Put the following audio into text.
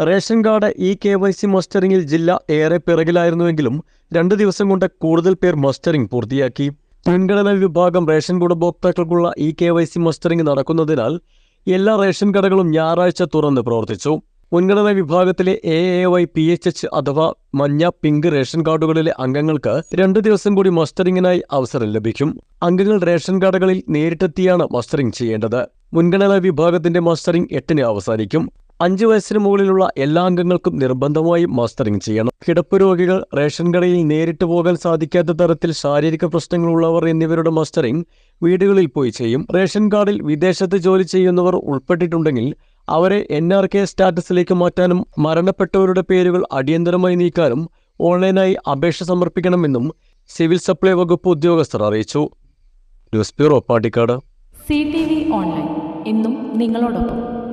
Ration card E K Y C മസ്റ്ററിംഗിൽ ജില്ല ഏറെ പിറകിലായിരുന്നുവെങ്കിലും രണ്ട് ദിവസം കൊണ്ട് കൂടുതൽ പേർ മസ്റ്ററിംഗ് പൂർത്തിയാക്കി. മുൻഗണനാ വിഭാഗം ration ഗുണഭോക്താക്കൾക്കുള്ള E K Y C mustering നടക്കുന്നതിനാൽ എല്ലാ റേഷൻ കടകളും ഞായറാഴ്ച തുറന്ന് പ്രവർത്തിച്ചു. മുൻഗണന വിഭാഗത്തിലെ A A Y P H H അഥവാ മഞ്ഞ പിങ്ക് റേഷൻ കാർഡുകളിലെ അംഗങ്ങൾക്ക് രണ്ട് ദിവസം കൂടി മസ്റ്ററിംഗിനായി അവസരം ലഭിക്കും. അംഗങ്ങൾ റേഷൻ കാർഡുകളിൽ നേരിട്ടെത്തിയാണ് മസ്റ്ററിംഗ് ചെയ്യേണ്ടത്. മുൻഗണനാ വിഭാഗത്തിന്റെ മസ്റ്ററിംഗ് എട്ടിന് അവസാനിക്കും. അഞ്ച് വയസ്സിന് മുകളിലുള്ള എല്ലാ അംഗങ്ങൾക്കും നിർബന്ധമായും മാസ്റ്ററിംഗ് ചെയ്യണം. കിടപ്പ് രോഗികൾ റേഷൻ കടയിൽ നേരിട്ട് പോകാൻ സാധിക്കാത്ത തരത്തിൽ ശാരീരിക പ്രശ്നങ്ങളുള്ളവർ എന്നിവരുടെ മാസ്റ്ററിംഗ് വീടുകളിൽ പോയി ചെയ്യും. റേഷൻ കാർഡിൽ വിദേശത്ത് ജോലി ചെയ്യുന്നവർ ഉൾപ്പെട്ടിട്ടുണ്ടെങ്കിൽ അവരെ എൻ ആർ കെ സ്റ്റാറ്റസിലേക്ക് മാറ്റാനും മരണപ്പെട്ടവരുടെ പേരുകൾ അടിയന്തരമായി നീക്കാനും ഓൺലൈനായി അപേക്ഷ സമർപ്പിക്കണമെന്നും സിവിൽ സപ്ലൈ വകുപ്പ് ഉദ്യോഗസ്ഥർ അറിയിച്ചു. News bureau Pattikkad C T V online. ഇന്നും നിങ്ങളോടൊപ്പം.